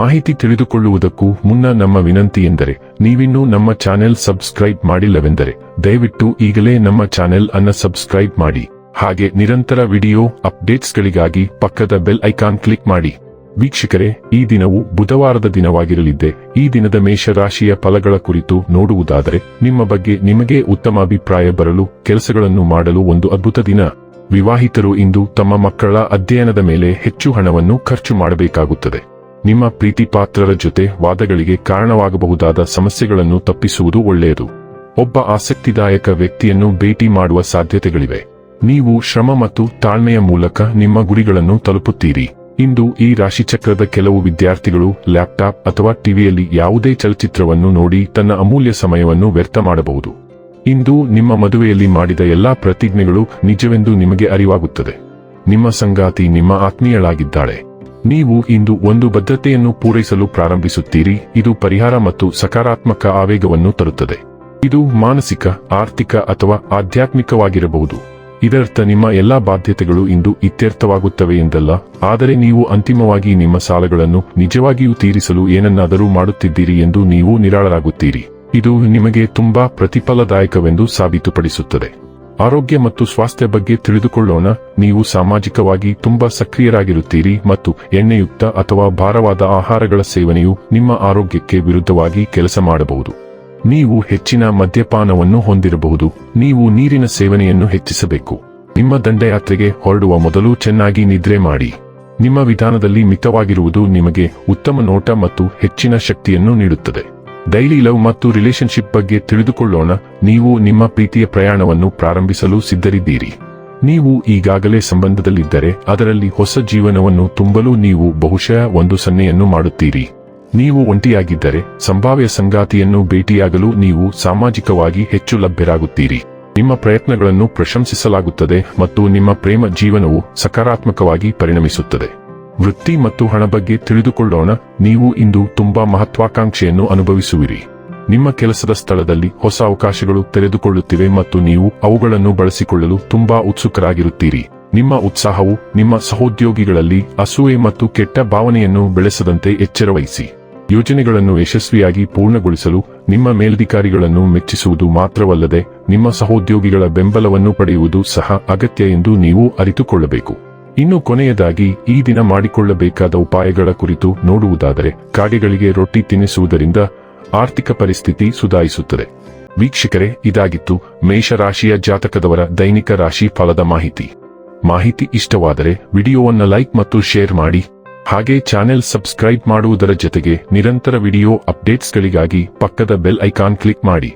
ಮಾಹಿತಿ ತಿಳಿದುಕೊಳ್ಳುವುದಕ್ಕೂ ಮುನ್ನ ನಮ್ಮ ವಿನಂತಿ ಎಂದರೆ, ನೀವಿನ್ನೂ ನಮ್ಮ ಚಾನೆಲ್ ಸಬ್ಸ್ಕ್ರೈಬ್ ಮಾಡಿಲ್ಲವೆಂದರೆ, ದಯವಿಟ್ಟು ಈಗಲೇ ನಮ್ಮ ಚಾನೆಲ್ ಅನ್ನ ಸಬ್ಸ್ಕ್ರೈಬ್ ಮಾಡಿ. ಹಾಗೆ ನಿರಂತರ ವಿಡಿಯೋ ಅಪ್ಡೇಟ್ಸ್ಗಳಿಗಾಗಿ ಪಕ್ಕದ ಬೆಲ್ ಐಕಾನ್ ಕ್ಲಿಕ್ ಮಾಡಿ. ವೀಕ್ಷಕರೇ, ಈ ದಿನವು ಬುಧವಾರದ ದಿನವಾಗಿರಲಿದ್ದೆ. ಈ ದಿನದ ಮೇಷರಾಶಿಯ ಫಲಗಳ ಕುರಿತು ನೋಡುವುದಾದರೆ, ನಿಮ್ಮ ಬಗ್ಗೆ ನಿಮಗೆ ಉತ್ತಮ ಅಭಿಪ್ರಾಯ ಬರಲು, ಕೆಲಸಗಳನ್ನು ಮಾಡಲು ಒಂದು ಅದ್ಭುತ ದಿನ. ವಿವಾಹಿತರು ಇಂದು ತಮ್ಮ ಮಕ್ಕಳ ಅಧ್ಯಯನದ ಮೇಲೆ ಹೆಚ್ಚು ಹಣವನ್ನು ಖರ್ಚು ಮಾಡಬೇಕಾಗುತ್ತದೆ. ನಿಮ್ಮ ಪ್ರೀತಿ ಪಾತ್ರರ ಜೊತೆ ವಾದಗಳಿಗೆ ಕಾರಣವಾಗಬಹುದಾದ ಸಮಸ್ಯೆಗಳನ್ನು ತಪ್ಪಿಸುವುದು ಒಳ್ಳೆಯದು. ಒಬ್ಬ ಆಸಕ್ತಿದಾಯಕ ವ್ಯಕ್ತಿಯನ್ನು ಭೇಟಿ ಮಾಡುವ ಸಾಧ್ಯತೆಗಳಿವೆ. ನೀವು ಶ್ರಮ ಮತ್ತು ತಾಳ್ಮೆಯ ಮೂಲಕ ನಿಮ್ಮ ಗುರಿಗಳನ್ನು ತಲುಪುತ್ತೀರಿ. ಇಂದು ಈ ರಾಶಿಚಕ್ರದ ಕೆಲವು ವಿದ್ಯಾರ್ಥಿಗಳು ಲ್ಯಾಪ್ಟಾಪ್ ಅಥವಾ ಟಿವಿಯಲ್ಲಿ ಯಾವುದೇ ಚಲಚಿತ್ರವನ್ನು ನೋಡಿ ತನ್ನ ಅಮೂಲ್ಯ ಸಮಯವನ್ನು ವ್ಯರ್ಥ ಮಾಡಬಹುದು. ಇಂದು ನಿಮ್ಮ ಮದುವೆಯಲ್ಲಿ ಮಾಡಿದ ಎಲ್ಲಾ ಪ್ರತಿಜ್ಞೆಗಳು ನಿಜವೆಂದು ನಿಮಗೆ ಅರಿವಾಗುತ್ತದೆ. ನಿಮ್ಮ ಸಂಗಾತಿ ನಿಮ್ಮ ಆತ್ಮೀಯಳಾಗಿದ್ದಾಳೆ. ನೀವು ಇಂದು ಒಂದು ಬದ್ಧತೆಯನ್ನು ಪೂರೈಸಲು ಪ್ರಾರಂಭಿಸುತ್ತೀರಿ, ಇದು ಪರಿಹಾರ ಮತ್ತು ಸಕಾರಾತ್ಮಕ ಆವೇಗವನ್ನು ತರುತ್ತದೆ. ಇದು ಮಾನಸಿಕ, ಆರ್ಥಿಕ ಅಥವಾ ಆಧ್ಯಾತ್ಮಿಕವಾಗಿರಬಹುದು. ಇದರರ್ಥ ನಿಮ್ಮ ಎಲ್ಲಾ ಬಾಧ್ಯತೆಗಳು ಇಂದು ಇತ್ಯರ್ಥವಾಗುತ್ತವೆ ಎಂದಲ್ಲ, ಆದರೆ ನೀವು ಅಂತಿಮವಾಗಿ ನಿಮ್ಮ ಸಾಲಗಳನ್ನು ನಿಜವಾಗಿಯೂ ತೀರಿಸಲು ಏನನ್ನಾದರೂ ಮಾಡುತ್ತಿದ್ದೀರಿ ಎಂದು ನೀವು ನಿರಾಳರಾಗುತ್ತೀರಿ. ಇದು ನಿಮಗೆ ತುಂಬಾ ಪ್ರತಿಫಲದಾಯಕವೆಂದು ಸಾಬೀತುಪಡಿಸುತ್ತದೆ. ಆರೋಗ್ಯ ಮತ್ತು ಸ್ವಾಸ್ಥ್ಯ ಬಗ್ಗೆ ತಿಳಿದುಕೊಳ್ಳೋಣ. ನೀವು ಸಾಮಾಜಿಕವಾಗಿ ತುಂಬಾ ಸಕ್ರಿಯರಾಗಿರುತ್ತೀರಿ ಮತ್ತು ಎಣ್ಣೆಯುಕ್ತ ಅಥವಾ ಭಾರವಾದ ಆಹಾರಗಳ ಸೇವನೆಯು ನಿಮ್ಮ ಆರೋಗ್ಯಕ್ಕೆ ವಿರುದ್ಧವಾಗಿ ಕೆಲಸ ಮಾಡಬಹುದು. ನೀವು ಹೆಚ್ಚಿನ ಮದ್ಯಪಾನವನ್ನು ಹೊಂದಿರಬಹುದು. ನೀವು ನೀರಿನ ಸೇವನೆಯನ್ನು ಹೆಚ್ಚಿಸಬೇಕು. ನಿಮ್ಮ ದಂಡಯಾತ್ರೆಗೆ ಹೊರಡುವ ಮೊದಲು ಚೆನ್ನಾಗಿ ನಿದ್ರೆ ಮಾಡಿ. ನಿಮ್ಮ ವಿಧಾನದಲ್ಲಿ ಮಿತವಾಗಿರುವುದು ನಿಮಗೆ ಉತ್ತಮ ನೋಟ ಮತ್ತು ಹೆಚ್ಚಿನ ಶಕ್ತಿಯನ್ನು ನೀಡುತ್ತದೆ. ಡೈಲಿ ಲವ್ ಮತ್ತು ರಿಲೇಶನ್ಶಿಪ್ ಬಗ್ಗೆ ತಿಳಿದುಕೊಳ್ಳೋಣ. ನೀವು ನಿಮ್ಮ ಪ್ರೀತಿಯ ಪ್ರಯಾಣವನ್ನು ಪ್ರಾರಂಭಿಸಲು ಸಿದ್ಧರಿದ್ದೀರಿ. ನೀವು ಈಗಾಗಲೇ ಸಂಬಂಧದಲ್ಲಿದ್ದರೆ ಅದರಲ್ಲಿ ಹೊಸ ಜೀವನವನ್ನು ತುಂಬಲು ನೀವು ಬಹುಶಃ ಒಂದು ಸನ್ನೆಯನ್ನು ಮಾಡುತ್ತೀರಿ. ನೀವು ಒಂಟಿಯಾಗಿದ್ದರೆ ಸಂಭಾವ್ಯ ಸಂಗಾತಿಯನ್ನು ಭೇಟಿಯಾಗಲು ನೀವು ಸಾಮಾಜಿಕವಾಗಿ ಹೆಚ್ಚು ಲಭ್ಯರಾಗುತ್ತೀರಿ. ನಿಮ್ಮ ಪ್ರಯತ್ನಗಳನ್ನು ಪ್ರಶಂಸಿಸಲಾಗುತ್ತದೆ ಮತ್ತು ನಿಮ್ಮ ಪ್ರೇಮ ಜೀವನವು ಸಕಾರಾತ್ಮಕವಾಗಿ ಪರಿಣಮಿಸುತ್ತದೆ. ವೃತ್ತಿ ಮತ್ತು ಹಣ ಬಗ್ಗೆ ತಿಳಿದುಕೊಳ್ಳೋಣ. ನೀವು ಇಂದು ತುಂಬಾ ಮಹತ್ವಾಕಾಂಕ್ಷೆಯನ್ನು ಅನುಭವಿಸುವಿರಿ. ನಿಮ್ಮ ಕೆಲಸದ ಸ್ಥಳದಲ್ಲಿ ಹೊಸ ಅವಕಾಶಗಳು ತೆರೆದುಕೊಳ್ಳುತ್ತಿವೆ ಮತ್ತು ನೀವು ಅವುಗಳನ್ನು ಬಳಸಿಕೊಳ್ಳಲು ತುಂಬಾ ಉತ್ಸುಕರಾಗಿರುತ್ತೀರಿ. ನಿಮ್ಮ ಉತ್ಸಾಹವು ನಿಮ್ಮ ಸಹೋದ್ಯೋಗಿಗಳಲ್ಲಿ ಅಸೂಯೆ ಮತ್ತು ಕೆಟ್ಟ ಭಾವನೆಯನ್ನು ಬೆಳೆಸದಂತೆ ಎಚ್ಚರವಹಿಸಿ. ಯೋಜನೆಗಳನ್ನು ಯಶಸ್ವಿಯಾಗಿ ಪೂರ್ಣಗೊಳಿಸಲು ನಿಮ್ಮ ಮೇಲಧಿಕಾರಿಗಳನ್ನು ಮೆಚ್ಚಿಸುವುದು ಮಾತ್ರವಲ್ಲದೆ, ನಿಮ್ಮ ಸಹೋದ್ಯೋಗಿಗಳ ಬೆಂಬಲವನ್ನು ಪಡೆಯುವುದು ಸಹ ಅಗತ್ಯ ಎಂದು ನೀವು ಅರಿತುಕೊಳ್ಳಬೇಕು. ಇನ್ನು ಕೊನೆಯದಾಗಿ ಈ ದಿನ ಮಾಡಿಕೊಳ್ಳಬೇಕಾದ ಉಪಾಯಗಳ ಕುರಿತು ನೋಡುವುದಾದರೆ ಕಾಗೆಗಳಿಗೆ ರೊಟ್ಟಿ ತಿನ್ನಿಸುವುದರಿಂದ ಆರ್ಥಿಕ ಪರಿಸ್ಥಿತಿ ಸುಧಾರಿಸುತ್ತದೆ. ವೀಕ್ಷಕರೇ, ಇದಾಗಿತ್ತು ಮೇಷರಾಶಿಯ ಜಾತಕದವರ ದೈನಿಕ ರಾಶಿ ಫಲದ ಮಾಹಿತಿ. ಮಾಹಿತಿ ಇಷ್ಟವಾದರೆ ವಿಡಿಯೋವನ್ನು ಲೈಕ್ ಮತ್ತು ಶೇರ್ ಮಾಡಿ. ಹಾಗೆ ಚಾನೆಲ್ ಸಬ್ಸ್ಕ್ರೈಬ್ ಮಾಡುವುದರ ಜೊತೆಗೆ ನಿರಂತರ ವಿಡಿಯೋ ಅಪ್ಡೇಟ್ಸ್ಗಳಿಗಾಗಿ ಪಕ್ಕದ ಬೆಲ್ ಐಕಾನ್ ಕ್ಲಿಕ್ ಮಾಡಿ.